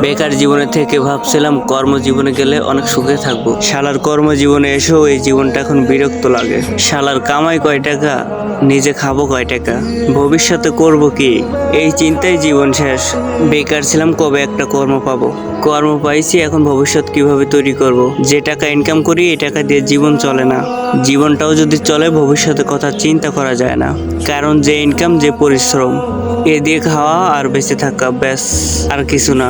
বেকার জীবনে থেকে ভাবছিলাম কর্মজীবনে গেলে অনেক সুখে থাকব। শালার কর্মজীবনে এসেও এই জীবনটা এখন বিরক্ত লাগে। শালার কামাই কয় টাকা, নিজে খাব কয় টাকা? ভবিষ্যতে করব কি? এই চিন্তায় জীবন শেষ। বেকার ছিলাম কবে একটা কর্ম পাবো? কর্ম পাইছি, এখন ভবিষ্যৎ কীভাবে তৈরি করব। যে টাকা ইনকাম করি, এই টাকা দিয়ে জীবন চলে না। জীবনটাও যদি চলে ভবিষ্যতের কথা চিন্তা করা যায় না। কারণ যে ইনকাম যে পরিশ্রম। এ দিয়ে খাওয়া আর বেঁচে থাকা ব্যাস আর কিছু না